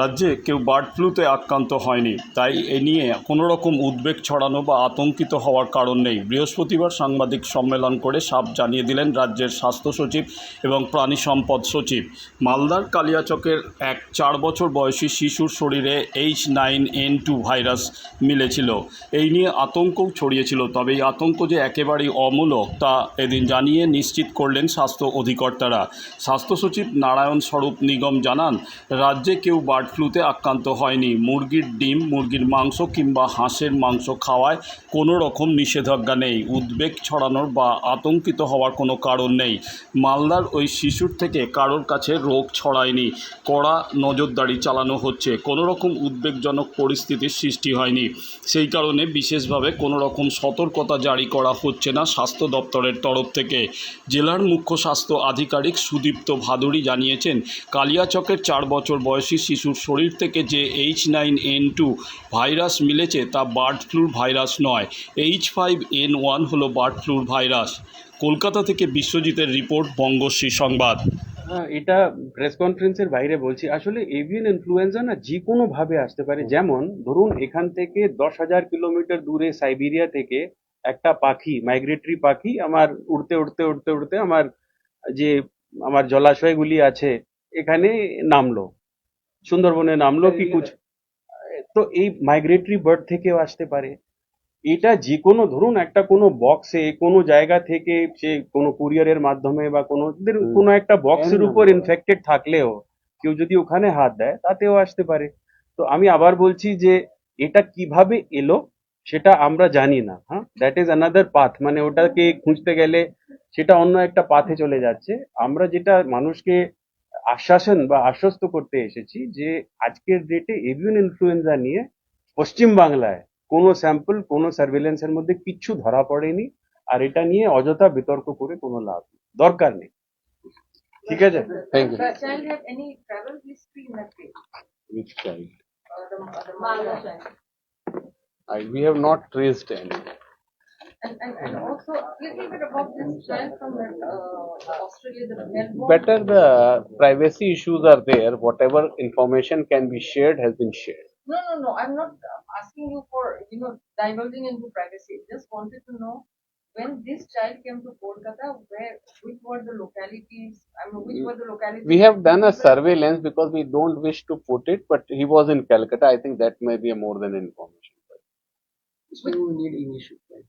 রাজ্যে কেউ বার্ড ফ্লুতে আক্রান্ত হয়নি, তাই এ নিয়ে কোনো রকম উদ্বেগ ছড়ানো বা আতঙ্কিত হওয়ার কারণ নেই। বৃহস্পতিবার সাংবাদিক সম্মেলন করে সাপ জানিয়ে দিলেন রাজ্যের স্বাস্থ্য সচিব এবং প্রাণী সম্পদ সচিব। মালদার কালিয়াচকের এক চার বছর বয়সী শিশুর শরীরে H nine N two virus মিলেছিল। এই নিয়ে আতঙ্কও ছড়িয়েছিল, তবে এই আতঙ্ক যে একেবারেই অমূলক তা এদিন জানিয়ে নিশ্চিত করলেন স্বাস্থ্য অধিকর্তারা। স্বাস্থ্য সচিব নারায়ণ স্বরূপ নিগম জানান, রাজ্যে কেউ বার্ড ফ্লুতে আক্রান্ত হয়নি। মুরগির ডিম, মুরগির মাংস কিংবা হাঁসের মাংস খাওয়ায় কোনো রকম নিষেধাজ্ঞা নেই। উদ্বেগ ছড়ানোর বা আতঙ্কিত হওয়ার কোনো কারণ নেই। মালদার ওই শিশুর থেকে কারোর কাছে রোগ ছড়ায়নি। কড়া নজরদারি চালানো হচ্ছে। কোনো রকম উদ্বেগজনক পরিস্থিতির সৃষ্টি হয়নি। সেই কারণে বিশেষভাবে কোনো রকম সতর্কতা জারি করা হচ্ছে না স্বাস্থ্য দপ্তরের তরফ থেকে। জেলার মুখ্য স্বাস্থ্য আধিকারিক সুদীপ্ত ভাদুরী জানিয়েছেন, কালিয়াচকের চার বছর বয়সী শিশুর শরীর থেকে যে H nine N two virus মিলেছে তা বার্ড ফ্লুর ভাইরাস নয়। এইচ ফাইভ এন ওয়ান হলো বার্ড ফ্লুর ভাইরাস। কলকাতা থেকে বিশ্বজিতের রিপোর্ট বঙ্গশ্রী সংবাদ। হ্যাঁ, এটা প্রেস কনফারেন্সের বাইরে বলছি। আসলে এভিয়ান ইনফ্লুয়েঞ্জা না যে কোনো ভাবে আসতে পারে। যেমন ধরুন এখান থেকে দশ হাজার কিলোমিটার দূরে সাইবেরিয়া থেকে একটা পাখি মাইগ্রেটরি পাখি আমার উড়তে উড়তে উড়তে উড়তে আমার যে আমার জলাশয়গুলি আছে এখানে নামলো। সুন্দরবনে নামলো কি কুচ তো এই মাইগ্রেটরি বার্ড থেকেও আসতে পারে। এটা যে কোনো ধরুন একটা কোনো বক্সে কোনো জায়গা থেকে সে কোনো কুরিয়ারের মাধ্যমে বা কোনো কোনো একটা বক্সের উপর ইনফেক্টেড থাকলেও কেউ যদি ওখানে হাত দেয় তাতেও আসতে পারে। তো আমি আবার বলছি যে এটা কীভাবে এলো সেটা আমরা জানি না হ্যাঁ? দ্যাট ইজ অ্যানাদার পাথ মানে ওটাকে খুঁজতে গেলে সেটা অন্য একটা পাথে চলে যাচ্ছে। আমরা যেটা মানুষকে আশ্বাসন বা আশ্বস্ত করতে এসেছি যে আজকের ডেটে এভিয়ান ইনফ্লুয়েঞ্জা নিয়ে পশ্চিম বাংলায় কোনো স্যাম্পল কোনো সার্ভেলেন্সের মধ্যে কিচ্ছু ধরা পড়েনি। আর এটা নিয়ে অযথা বিতর্ক করে কোনো লাভ নেই। দরকার নেই। ঠিক আছে? Child. I, we have not traced any. And, and, and also a little bit about this child from uh, Australia, the Melbourne. Better the privacy issues are there. Whatever information can be shared has been shared. No, no, no. I'm not uh, asking you for you know divulging into privacy. Just wanted to know when this child came to Kolkata, where which were the localities? I mean, which were the localities? We have done a surveillance because we don't wish to put it, but he was in Calcutta. I think that may be a more than information. So you need English. right?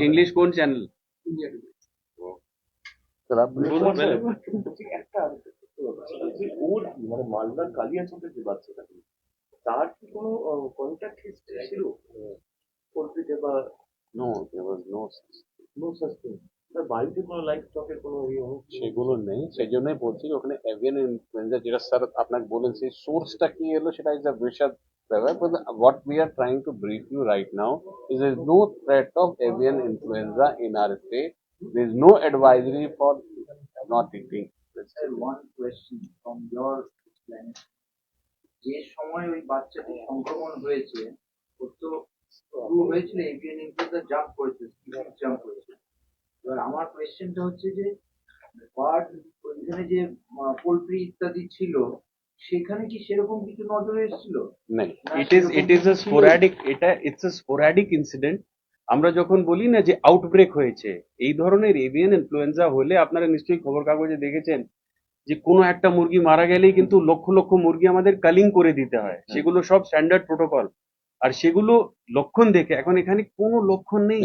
English কোন channel কোনো contact history সেগুলো নেই সেই জন্যই বলছি ওখানে avian influenza যেটা sir আপনাকে বলেন সেই সোর্সটা কি এলো সেটা ইজ আ বিশাল বিশদ ব্যাপার what we are trying to brief you right now is is no threat of avian influenza in our state there is no advisory for not eating Sir, one question from your explanation. যে সময় ওই বাচ্চাটি সংক্রমণ হয়েছে ওর তো শুরু হয়েছিল avian influenza jump করেছে জাম্প করেছে এবার আমার কোয়েশ্চেনটা হচ্ছে যে বার্ড ওইখানে যে পোলট্রি ইত্যাদি ছিল সেখানে কি সেরকম কিছু নজরে এসেছিল? নেই। It is it is a sporadic এটা ইটস আ স্পোরাডিক ইনসিডেন্ট আমরা যখন বলি না যে আউটব্রেক হয়েছে এই ধরনের এভিয়ান ইনফ্লুয়েঞ্জা হলে আপনারা নিশ্চয়ই খবর কাগজে দেখেছেন যে কোনো একটা মুরগি মারা গেলেই কিন্তু লক্ষ লক্ষ মুরগি আমাদের কালিং করে দিতে হয়। সেগুলো সব স্ট্যান্ডার্ড প্রোটোকল আর সেগুলো লক্ষণ দেখে এখন এখানে কোনো লক্ষণ নেই।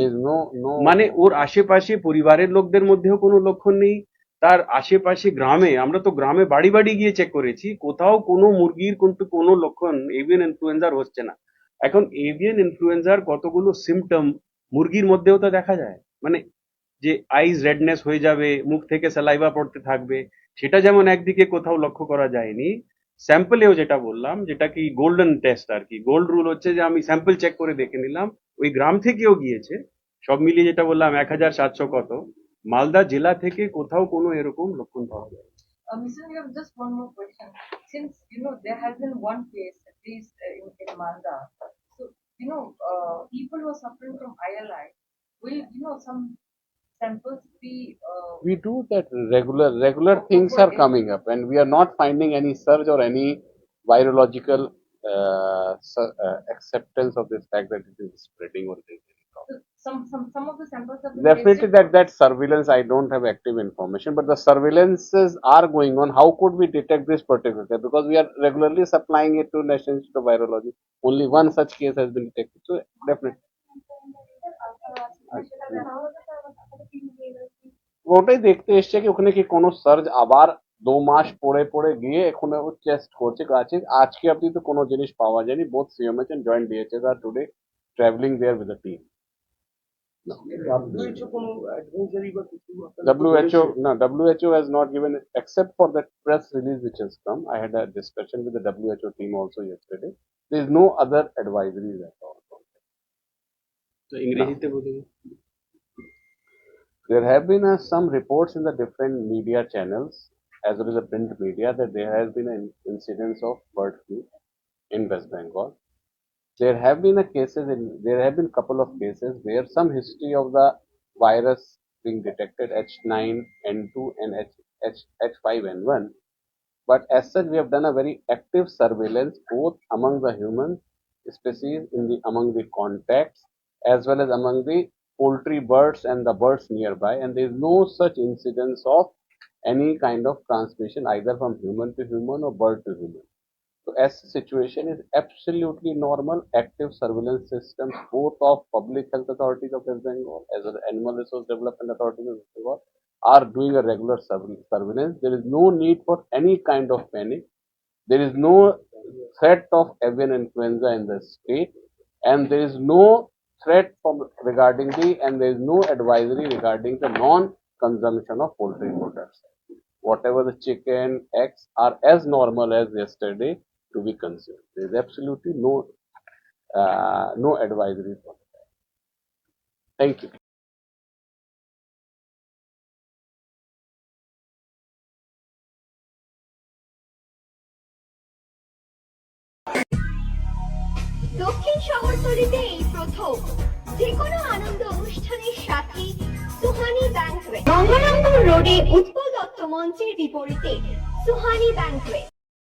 মানে ওর আশেপাশে পরিবারের লোকদের মধ্যেও কোনো লক্ষণ নেই। তার আশেপাশে গ্রামে, আমরা তো গ্রামে বাড়ি বাড়ি গিয়ে চেক করেছি, কোথাও কোনো মুরগির কিন্তু কোনো লক্ষণ এভিয়ান ইনফ্লুয়েঞ্জার হচ্ছে না। এখন এভিয়ান ইনফ্লুয়েঞ্জার কতগুলো সিমটম মুরগির মধ্যেও তো দেখা যায়। মানে যে আইজ রেডনেস হয়ে যাবে, মুখ থেকে স্যালাইভা পড়তে থাকবে, সেটা যেমন একদিকে কোথাও লক্ষ্য করা যায়নি স্যাম্পলেও যেটা বললাম, যেটা কি গোল্ডেন টেস্ট আর কি। গোল্ড রুল হচ্ছে যে আমি স্যাম্পল চেক করে দেখে নিলাম, ওই গ্রাম থেকেও গিয়েছে, সব মিলিয়ে যেটা বললাম, এক হাজার সাতশো কত। মালদা জেলা থেকে কোথাও কোনো এরকম লক্ষণ পাওয়া যায় Uh, Mr. We have just one more question. Since, you know, there has been one case, at least uh, in, in Malda. So, you know, uh, people who are suffering from ILI, will, you know, some samples be, uh, We do that regular, regular things are coming up and we are not finding any surge or any virological uh, su- uh, acceptance of this fact that it is spreading or there Some, some, some of the samples have been Definitely that, that surveillance, I don't have active information, but the surveillances are going on. How could we detect this particular? Because we are regularly supplying it to National Institute of Virology. Only one such case has been detected. So definitely. ওটাই দেখতে এসছে কি ওখানে কি কোনো search আবার দু মাস পরে পরে গিয়ে এখানে ও টেস্ট করছে আছে আজকে অব্দি তো কোনো জিনিস পাওয়া যায়নি both CMH and joint DHS R today traveling there with the team WHO কোনো advisory বা কিছু আপনারা WHO no WHO has not given except for that press release which has come. I had a discussion with the WHO team also yesterday. There is no other advisories at all. তো ইংরেজিতে বলুন There have been uh, some reports in the different media channels as well as the print media that there has been an incidence of bird flu in West Bengal. There have been a cases in there have been couple of cases where some history of the virus being detected H9N2 and H, H, H5N1. But as such, we have done a very active surveillance both among the human species in the among the contacts as well as among the poultry birds and the birds nearby, and there is no such incidence of any kind of transmission either from human to human or bird to human. So as the situation is absolutely normal, active surveillance systems both of public health authorities of West Bengal as well as animal resource development authorities of West Bengal are doing a regular surveillance. There is no need for any kind of panic. There is no threat of avian influenza in the state, and there is no threat from regarding the and there is no advisory regarding the non-consumption of poultry products. Whatever the chicken, eggs are as normal as yesterday to be consumed. There is absolutely no uh, no advisory for that. Thank you. দক্ষিণ শহরতলিতে এই প্রথম যে কোনো আনন্দ অনুষ্ঠানের সাথে Suhani banquet Gangarampur রোডে উৎপল দত্ত মঞ্চের বিপরীতে Suhani banquet